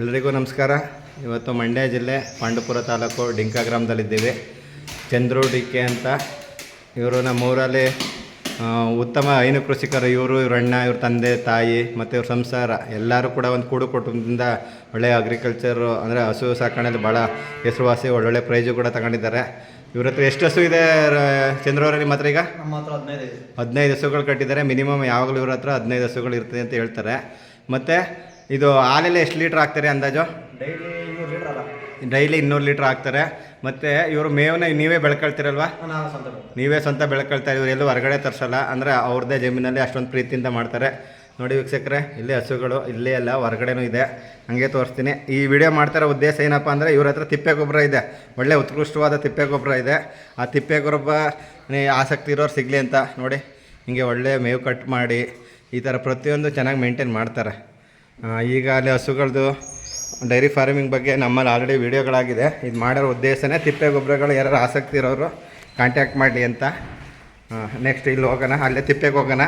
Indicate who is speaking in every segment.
Speaker 1: ಎಲ್ರಿಗೂ ನಮಸ್ಕಾರ. ಇವತ್ತು ಮಂಡ್ಯ ಜಿಲ್ಲೆ ಪಾಂಡುಪುರ ತಾಲೂಕು ಡಿಂಕ ಗ್ರಾಮದಲ್ಲಿದ್ದೀವಿ. ಚಂದ್ರು ಡಿ ಕೆ ಅಂತ. ಇವರು ನಮ್ಮೂರಲ್ಲಿ ಊರಲ್ಲಿ ಉತ್ತಮ ಹೈನು ಕೃಷಿಕರು. ಇವರು ಇವ್ರ ಅಣ್ಣ ಇವ್ರ ತಂದೆ ತಾಯಿ ಮತ್ತು ಇವ್ರ ಸಂಸಾರ. ಎಲ್ಲರೂ ಕೂಡ ಒಂದು ಕೂಡು ಕುಟುಂಬದಿಂದ ಒಳ್ಳೆಯ ಅಗ್ರಿಕಲ್ಚರು ಅಂದರೆ ಹಸು ಸಾಕಣೆಯಲ್ಲಿ ಭಾಳ ಹೆಸರುವಾಸಿ ಒಳ್ಳೊಳ್ಳೆ ಪ್ರೈಜು ಕೂಡ ತಗೊಂಡಿದ್ದಾರೆ. ಇವ್ರ ಹತ್ರ ಎಷ್ಟು ಹಸು ಇದೆ ಚಂದ್ರ ಅವರ ನಿಮ್ಮ ಹತ್ರ ಈಗ?
Speaker 2: ನಮ್ಮ ಹತ್ರ ಹದಿನೈದು
Speaker 1: ಹದಿನೈದು ಹಸುಗಳು ಕಟ್ಟಿದ್ದಾರೆ. ಮಿನಿಮಮ್ ಯಾವಾಗಲೂ ಇವ್ರ ಹತ್ರ ಹದಿನೈದು ಹಸುಗಳು ಇರ್ತದೆ ಅಂತ ಹೇಳ್ತಾರೆ. ಮತ್ತು ಇದು ಹಾಲೆಲ್ಲ ಎಷ್ಟು ಲೀಟ್ರ್ ಹಾಕ್ತಾರೆ ಅಂದಾಜು?
Speaker 2: ಡೈಲಿ ಇನ್ನೂರು ಲೀಟರ್ ಅಲ್ಲ.
Speaker 1: ಡೈಲಿ ಇನ್ನೂರು ಲೀಟ್ರ್ ಹಾಕ್ತಾರೆ. ಮತ್ತು ಇವರು ಮೇವನ್ನ ನೀವೇ ಬೆಳ್ಕೊಳ್ತೀರಲ್ವಾ?
Speaker 2: ನಾವು ಸ್ವಂತ ಬೆಳೆ.
Speaker 1: ನೀವೇ ಸ್ವಂತ ಬೆಳ್ಕೊಳ್ತಾ ಇವ್ರು ಎಲ್ಲೂ ಹೊರಗಡೆ ತರಿಸಲ್ಲ. ಅಂದರೆ ಅವ್ರದ್ದೇ ಜಮೀನಲ್ಲಿ ಅಷ್ಟೊಂದು ಪ್ರೀತಿಯಿಂದ ಮಾಡ್ತಾರೆ. ನೋಡಿ ವೀಕ್ಷಕರೇ ಇಲ್ಲಿ ಹಸುಗಳು ಇಲ್ಲೇ ಅಲ್ಲ ಹೊರಗಡೆನೂ ಇದೆ. ಹಂಗೆ ತೋರಿಸ್ತೀನಿ. ಈ ವಿಡಿಯೋ ಮಾಡ್ತಾರೋ ಉದ್ದೇಶ ಏನಪ್ಪ ಅಂದರೆ ಇವ್ರ ಹತ್ರ ತಿಪ್ಪೆ ಗೊಬ್ಬರ ಇದೆ. ಒಳ್ಳೆ ಉತ್ಕೃಷ್ಟವಾದ ತಿಪ್ಪೆ ಗೊಬ್ಬರ ಇದೆ. ಆ ತಿಪ್ಪೆ ಗೊಬ್ಬರ ಆಸಕ್ತಿ ಇರೋರು ಸಿಗಲಿ ಅಂತ. ನೋಡಿ ಹಿಂಗೆ ಒಳ್ಳೆ ಮೇವು ಕಟ್ ಮಾಡಿ ಈ ಥರ ಪ್ರತಿಯೊಂದು ಚೆನ್ನಾಗಿ ಮೇಂಟೈನ್ ಮಾಡ್ತಾರೆ. ಈಗ ಅಲ್ಲಿ ಹಸುಗಳದ್ದು ಡೈರಿ ಫಾರ್ಮಿಂಗ್ ಬಗ್ಗೆ ನಮ್ಮಲ್ಲಿ ಆಲ್ರೆಡಿ ವೀಡಿಯೋಗಳಾಗಿದೆ. ಇದು ಮಾಡಿರೋ ಉದ್ದೇಶನೇ ತಿಪ್ಪೆ ಗೊಬ್ಬರಗಳು ಯಾರು ಆಸಕ್ತಿ ಇರೋರು ಕಾಂಟ್ಯಾಕ್ಟ್ ಮಾಡಲಿ ಅಂತ. ನೆಕ್ಸ್ಟ್ ಇಲ್ಲಿ ಹೋಗೋಣ, ಅಲ್ಲೇ ತಿಪ್ಪೆಗೆ ಹೋಗೋಣ.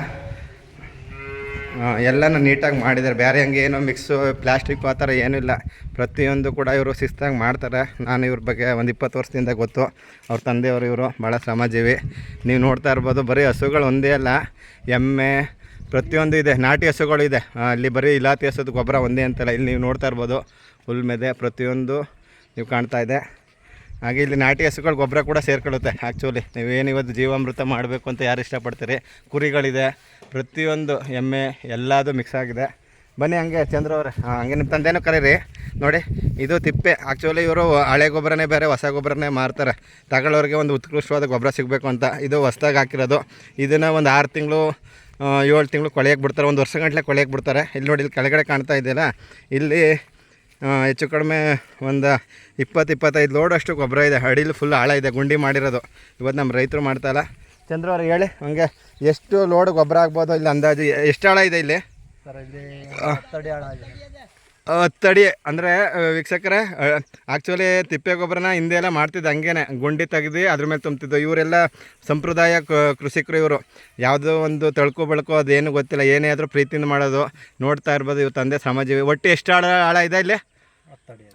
Speaker 1: ಎಲ್ಲನೂ ನೀಟಾಗಿ ಮಾಡಿದ್ದಾರೆ. ಬೇರೆ ಹಂಗೆ ಏನೋ ಮಿಕ್ಸು ಪ್ಲಾಸ್ಟಿಕ್ ಆ ಥರ ಏನೂ ಇಲ್ಲ. ಪ್ರತಿಯೊಂದು ಕೂಡ ಇವರು ಶಿಸ್ತಾಗಿ ಮಾಡ್ತಾರೆ. ನಾನು ಇವ್ರ ಬಗ್ಗೆ ಒಂದು ಇಪ್ಪತ್ತು ವರ್ಷದಿಂದ ಗೊತ್ತು. ಅವ್ರ ತಂದೆಯವರು ಇವರು ಭಾಳ ಶ್ರಮಜೀವಿ. ನೀವು ನೋಡ್ತಾ ಇರ್ಬೋದು, ಬರೀ ಹಸುಗಳು ಒಂದೇ ಅಲ್ಲ. ಎಮ್ಮೆ ಪ್ರತಿಯೊಂದು ಇದೆ. ನಾಟಿ ಹಸುಗಳು ಇದೆ. ಅಲ್ಲಿ ಬರೀ ಇಲಾತಿ ಹಸುದು ಗೊಬ್ಬರ ಒಂದೇ ಅಂತಲ್ಲ. ಇಲ್ಲಿ ನೀವು ನೋಡ್ತಾ ಇರ್ಬೋದು. ಹುಲ್ ಮೆದೆ ಪ್ರತಿಯೊಂದು ನೀವು ಕಾಣ್ತಾ ಇದೆ. ಹಾಗೆ ಇಲ್ಲಿ ನಾಟಿ ಹಸುಗಳು ಗೊಬ್ಬರ ಕೂಡ ಸೇರ್ಕೊಳ್ಳುತ್ತೆ ಆ್ಯಕ್ಚುಲಿ ನೀವೇನು ಇವತ್ತು ಜೀವಾಮೃತ ಮಾಡಬೇಕು ಅಂತ ಯಾರು ಇಷ್ಟಪಡ್ತೀರಿ? ಕುರಿಗಳಿದೆ. ಪ್ರತಿಯೊಂದು ಎಮ್ಮೆ ಎಲ್ಲದು ಮಿಕ್ಸ್ ಆಗಿದೆ. ಬನ್ನಿ ಹಂಗೆ, ಚಂದ್ರ ಅವರೇ. ಹಂಗೆ ನಿಮ್ಮ ತಂದೆನೂ ಕರೀರಿ. ನೋಡಿ, ಇದು ತಿಪ್ಪೆ. ಆ್ಯಕ್ಚುಲಿ ಇವರು ಹಳೆ ಗೊಬ್ಬರನೇ ಬೇರೆ, ಹೊಸ ಗೊಬ್ಬರನೇ ಮಾರ್ತಾರೆ. ತಗೊಳ್ಳೋರಿಗೆ ಒಂದು ಉತ್ಕೃಷ್ಟವಾದ ಗೊಬ್ಬರ ಸಿಗಬೇಕು ಅಂತ. ಇದು ಹೊಸ್ದಾಗಿ ಹಾಕಿರೋದು. ಇದನ್ನು ಒಂದು ಆರು ತಿಂಗಳು ಏಳು ತಿಂಗಳು ಕೊಳೆಯಕ್ಕೆ ಬಿಡ್ತಾರೆ. ಒಂದು ವರ್ಷ ಗಂಟಲೆ ಕೊಳೆಯಕ್ಕೆ ಬಿಡ್ತಾರೆ. ಇಲ್ಲಿ ನೋಡಿ ಇಲ್ಲಿ ಕೆಳಗಡೆ ಕಾಣ್ತಾ ಇದೆಯಲ್ಲ? ಇಲ್ಲಿ ಹೆಚ್ಚು ಕಡಿಮೆ ಒಂದು ಇಪ್ಪತ್ತು ಇಪ್ಪತ್ತೈದು ಲೋಡ್ ಅಷ್ಟು ಗೊಬ್ಬರ ಇದೆ. ಅಡಿಲಿ ಫುಲ್ ಆಳ ಇದೆ ಗುಂಡಿ ಮಾಡಿರೋದು. ಇವತ್ತು ನಮ್ಮ ರೈತರು ಮಾಡ್ತಾಯಿಲ್ಲ ಚಂದ್ರ ಅವ್ರು ಹೇಳಿ ಹಂಗೆ ಎಷ್ಟು ಲೋಡ್ ಗೊಬ್ಬರ ಆಗ್ಬೋದು? ಇಲ್ಲಿ ಅಂದಾಜು ಎಷ್ಟು ಆಳ ಇದೆ ಇಲ್ಲಿ?
Speaker 2: ಹತ್ತಡಿ.
Speaker 1: ಹತ್ತಡಿ ಅಂದರೆ ವೀಕ್ಷಕರೇ ಆ್ಯಕ್ಚುಲಿ ತಿಪ್ಪೆ ಗೊಬ್ಬರನ ಹಿಂದೆ ಎಲ್ಲ ಮಾಡ್ತಿದ್ದು ಹಂಗೇನೆ. ಗುಂಡಿ ತೆಗೆದು ಅದ್ರ ಮೇಲೆ ತುಂಬ್ತಿದ್ದು ಇವರೆಲ್ಲ ಸಂಪ್ರದಾಯ ಕ- ಕೃಷಿಕರು ಇವರು. ಯಾವುದೋ ಒಂದು ತಳ್ಕೊ ಬೆಳಕು ಅದೇನು ಗೊತ್ತಿಲ್ಲ. ಏನೇ ಆದರೂ ಪ್ರೀತಿಯಿಂದ ಮಾಡೋದು. ನೋಡ್ತಾ ಇರ್ಬೋದು ಇವ್ರು ತಂದೆ ಶ್ರಮಜೀವಿ ಒಟ್ಟು ಎಷ್ಟು ಆಳ ಆಳ ಇದೆ ಇಲ್ಲಿ?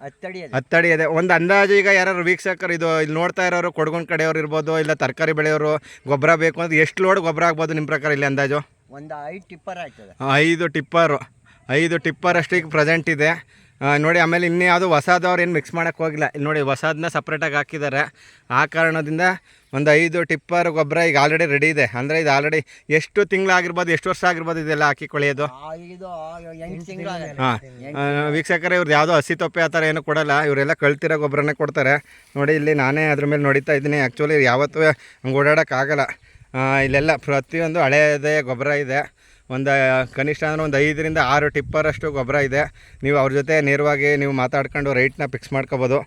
Speaker 2: ಹತ್ತಡಿ ಹತ್ತಡಿ
Speaker 1: ಇದೆ. ಒಂದು ಅಂದಾಜು ಈಗ ಯಾರು ವೀಕ್ಷಕರು ಇದು ಇಲ್ಲಿ ನೋಡ್ತಾ ಇರೋರು ಕೊಡಗುನ್ ಕಡೆಯವ್ರು ಇರ್ಬೋದು ಇಲ್ಲ ತರಕಾರಿ ಬೆಳೆಯೋರು ಗೊಬ್ಬರ ಬೇಕು ಅಂದ್ರೆ ಎಷ್ಟು ಲೋಡ್ ಗೊಬ್ಬರ ಆಗ್ಬೋದು ನಿಮ್ಮ ಪ್ರಕಾರ ಇಲ್ಲಿ ಅಂದಾಜು?
Speaker 2: ಒಂದು ಐದು ಟಿಪ್ಪರ್ ಆಯ್ತದೆ.
Speaker 1: ಐದು ಟಿಪ್ಪರು. ಐದು ಟಿಪ್ಪರ್ ಅಷ್ಟು ಈಗ ಪ್ರೆಸೆಂಟ್ ಇದೆ. ನೋಡಿ ಆಮೇಲೆ ಇನ್ನೇ ಯಾವುದು ಹೊಸದವ್ರು ಏನು ಮಿಕ್ಸ್ ಮಾಡೋಕ್ಕೆ ಹೋಗಿಲ್ಲ. ಇಲ್ಲಿ ನೋಡಿ ಹೊಸದನ್ನ ಸಪ್ರೇಟಾಗಿ ಹಾಕಿದ್ದಾರೆ ಆ ಕಾರಣದಿಂದ ಒಂದು ಐದು ಟಿಪ್ಪರ್ ಗೊಬ್ಬರ ಈಗ ಆಲ್ರೆಡಿ ರೆಡಿ ಇದೆ. ಅಂದರೆ ಇದು ಆಲ್ರೆಡಿ ಎಷ್ಟು ತಿಂಗಳಾಗಿರ್ಬೋದು ಎಷ್ಟು ವರ್ಷ ಆಗಿರ್ಬೋದು ಇದೆಲ್ಲ ಹಾಕಿ ಕೊಳೆಯೋದು?
Speaker 2: ಇದು ಎಂಟು ತಿಂಗಳು
Speaker 1: ಹಾಂ. ವೀಕ್ಷಕರೇ ಇವ್ರದ್ದು ಯಾವುದೋ ಹಸಿ ತೊಪ್ಪೆ ಆ ಥರ ಏನು ಕೊಡಲ್ಲ. ಇವರೆಲ್ಲ ಕಳ್ತಿರೋ ಗೊಬ್ಬರನೇ ಕೊಡ್ತಾರೆ. ನೋಡಿ ಇಲ್ಲಿ ನಾನೇ ಅದ್ರ ಮೇಲೆ ನೋಡಿತಾ ಇದ್ದೀನಿ. ಆ್ಯಕ್ಚುಲಿ ಯಾವತ್ತೂ ಹಂಗೆ ಓಡಾಡೋಕ್ಕಾಗಲ್ಲ ಇಲ್ಲೆಲ್ಲ ಪ್ರತಿಯೊಂದು ಹಳೆಯದೇ ಗೊಬ್ಬರ ಇದೆ. ಒಂದು ಕನಿಷ್ಠ ಅಂದರೆ ಒಂದು ಐದರಿಂದ ಆರು ಟಿಪ್ಪರಷ್ಟು ಗೊಬ್ಬರ ಇದೆ. ನೀವು ಅವ್ರ ಜೊತೆ ನೇರವಾಗಿ ನೀವು ಮಾತಾಡ್ಕೊಂಡು ರೇಟ್ನ ಫಿಕ್ಸ್ ಮಾಡ್ಕೋಬೋದು.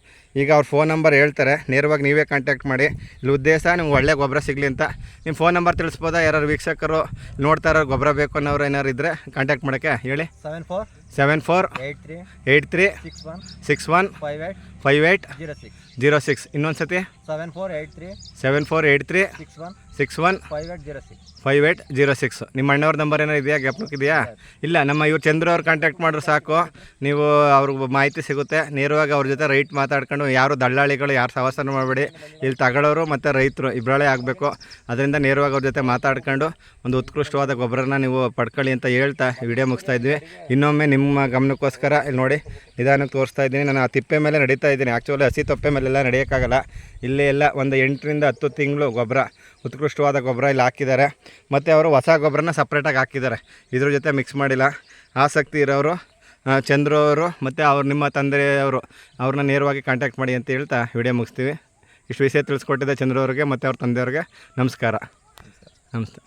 Speaker 1: ಈಗ ಅವ್ರ ಫೋನ್ ನಂಬರ್ ಹೇಳ್ತಾರೆ. ನೇರವಾಗಿ ನೀವೇ ಕಾಂಟ್ಯಾಕ್ಟ್ ಮಾಡಿ. ಇಲ್ಲಿ ಉದ್ದೇಶ ನಿಮ್ಗೆ ಒಳ್ಳೆ ಗೊಬ್ಬರ ಸಿಗಲಿ ಅಂತ. ನಿಮ್ಮ ಫೋನ್ ನಂಬರ್ ತಿಳಿಸ್ಬೋದಾ? ಯಾರು ವೀಕ್ಷಕರು ನೋಡ್ತಾ ಇರೋ ಗೊಬ್ಬರ ಬೇಕು ಅನ್ನೋರು ಏನಾರು ಇದ್ದರೆ ಕಾಂಟ್ಯಾಕ್ಟ್ ಮಾಡೋಕ್ಕೆ ಹೇಳಿ.
Speaker 2: Seven four
Speaker 1: seven four
Speaker 2: eight three
Speaker 1: eight three
Speaker 2: six one
Speaker 1: six one
Speaker 2: five eight
Speaker 1: five eight
Speaker 2: zero six
Speaker 1: zero six ಇನ್ನೊಂದು ಸತಿ
Speaker 2: seven four eight three
Speaker 1: seven four eight three
Speaker 2: six one
Speaker 1: six one
Speaker 2: five eight zero six
Speaker 1: five eight zero six ನಿಮ್ಮ ಅಣ್ಣವ್ರ number ಏನೋ ಇದೆಯಾ? Gap ಇದೆಯಾ? ಇಲ್ಲ ನಮ್ಮ ಇವ್ರು ಚಂದ್ರ ಅವ್ರು ಕಾಂಟ್ಯಾಕ್ಟ್ ಮಾಡಿದ್ರೆ ಸಾಕು. ನೀವು ಅವ್ರಿಗೆ ಮಾಹಿತಿ ಸಿಗುತ್ತೆ. ನೇರವಾಗಿ ಅವ್ರ ಜೊತೆ ರೈಟ್ ಮಾತಾಡ್ಕೊಂಡು ಯಾರು ದಳ್ಳಾಳಿಗಳು, ಯಾರು ಸಹವಾಸನ ಮಾಡಬೇಡಿ, ಇಲ್ಲಿ ತಗೊಳ್ಳೋರು ಮತ್ತು ರೈತರು ಇಬ್ಬರೇ ಆಗಬೇಕು. ಅದರಿಂದ ನೇರವಾಗಿ ಅವ್ರ ಜೊತೆ ಮಾತಾಡ್ಕೊಂಡು ಒಂದು ಉತ್ಕೃಷ್ಟವಾದ ಗೊಬ್ಬರನ ನೀವು ಪಡ್ಕೊಳ್ಳಿ ಅಂತ ಹೇಳ್ತಾ ವಿಡಿಯೋ ಮುಗಿಸ್ತಾ ಇದ್ವಿ. ಇನ್ನೊಮ್ಮೆ ನಿಮ್ಮ ಗಮನಕ್ಕೋಸ್ಕರ ಇಲ್ಲಿ ನೋಡಿ ನಿಧಾನಕ್ಕೆ ತೋರಿಸ್ತಾ ಇದ್ದೀನಿ. ನಾನು ಆ ತಿಪ್ಪೆ ಮೇಲೆ ನಡೀತಾ ಇದ್ದೀನಿ. ಆ್ಯಕ್ಚುಲಿ ಹಸಿ ತೊಪ್ಪೆ ಮೇಲೆಲ್ಲ ನಡೆಯೋಕ್ಕಾಗಲ್ಲ. ಇಲ್ಲಿ ಎಲ್ಲ ಒಂದು ಎಂಟರಿಂದ ಹತ್ತು ತಿಂಗಳು ಗೊಬ್ಬರ, ಉತ್ಕೃಷ್ಟವಾದ ಗೊಬ್ಬರ ಇಲ್ಲಿ ಹಾಕಿದ್ದಾರೆ. ಮತ್ತು ಅವರು ಹೊಸ ಗೊಬ್ಬರನ ಸಪ್ರೇಟಾಗಿ ಹಾಕಿದ್ದಾರೆ. ಇದ್ರ ಜೊತೆ ಮಿಕ್ಸ್ ಮಾಡಿಲ್ಲ. ಆಸಕ್ತಿ ಇರೋರು ಚಂದ್ರು ಅವರು ಮತ್ತು ಅವ್ರು ನಿಮ್ಮ ತಂದೆಯವರು ಅವ್ರನ್ನ ನೇರವಾಗಿ ಕಾಂಟ್ಯಾಕ್ಟ್ ಮಾಡಿ ಅಂತ ಹೇಳ್ತಾ ವಿಡಿಯೋ ಮುಗಿಸ್ತೀವಿ. ಇಷ್ಟು ವಿಷಯ ತಿಳಿಸ್ಕೊಟ್ಟಿದ್ದೆ ಚಂದ್ರು ಅವ್ರಿಗೆ ಮತ್ತು ಅವ್ರ ತಂದೆಯವ್ರಿಗೆ ನಮಸ್ಕಾರ. ನಮಸ್ತೆ.